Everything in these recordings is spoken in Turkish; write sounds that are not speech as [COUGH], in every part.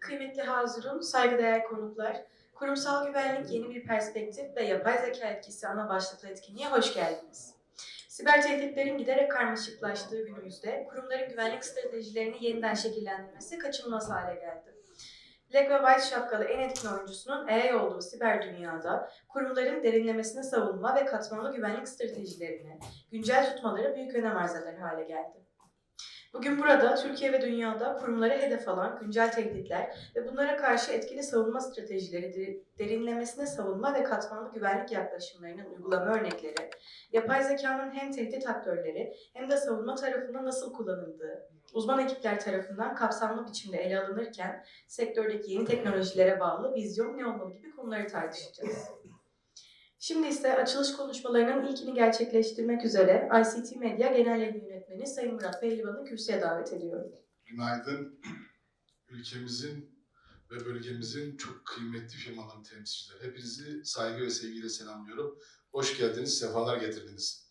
Kıymetli Hazirun, saygıdeğer konuklar, kurumsal güvenlik yeni bir perspektif ve yapay zeka etkisi ana başlıklı etkinliğe hoş geldiniz. Siber tehditlerin giderek karmaşıklaştığı günümüzde kurumların güvenlik stratejilerini yeniden şekillendirmesi kaçınılmaz hale geldi. Black ve White şapkalı en etkin oyuncusunun EA olduğu siber dünyada kurumların derinlemesine savunma ve katmanlı güvenlik stratejilerini güncel tutmaları büyük önem arz eder hale geldi. Bugün burada Türkiye ve dünyada kurumları hedef alan güncel tehditler ve bunlara karşı etkili savunma stratejileri, de- derinlemesine savunma ve katmanlı güvenlik yaklaşımlarının uygulama örnekleri, yapay zekanın hem tehdit aktörleri hem de savunma tarafında nasıl kullanıldığı, uzman ekipler tarafından kapsamlı biçimde ele alınırken sektördeki yeni teknolojilere bağlı vizyon ne olmalı gibi konuları tartışacağız. [LAUGHS] Şimdi ise açılış konuşmalarının ilkini gerçekleştirmek üzere ICT Medya Genel Yayın Yönetmeni Sayın Murat Pehlivan'ı kürsüye davet ediyorum. Günaydın. Ülkemizin ve bölgemizin çok kıymetli firmaların temsilcileri. Hepinizi saygı ve sevgiyle selamlıyorum. Hoş geldiniz, sefalar getirdiniz.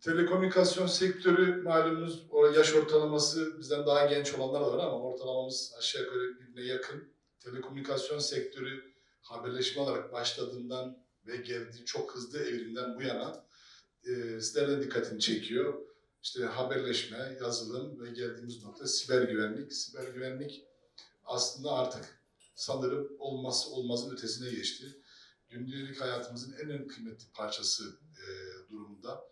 Telekomünikasyon sektörü malumunuz yaş ortalaması bizden daha genç olanlar var ama ortalamamız aşağı yukarı birbirine yakın. Telekomünikasyon sektörü haberleşme olarak başladığından ve geldiği çok hızlı evrimden bu yana e, dikkatini çekiyor işte haberleşme, yazılım ve geldiğimiz nokta siber güvenlik. Siber güvenlik aslında artık sanırım olmazsa olmazın ötesine geçti. Gündelik hayatımızın en önemli kıymetli parçası e, durumunda.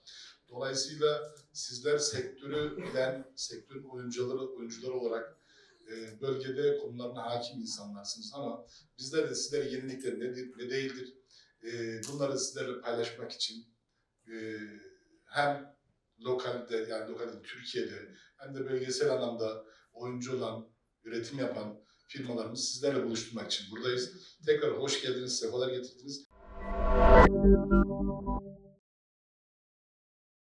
Dolayısıyla sizler sektörü bilen, sektörün oyuncuları, oyuncuları olarak e, bölgede konularına hakim insanlarsınız ama bizler de sizlere yenilikler nedir, ne değildir e, bunları sizlerle paylaşmak için e, hem lokalde yani lokalde Türkiye'de hem de bölgesel anlamda oyuncu olan, üretim yapan firmalarımızı sizlerle buluşturmak için buradayız. Tekrar hoş geldiniz, sefalar getirdiniz.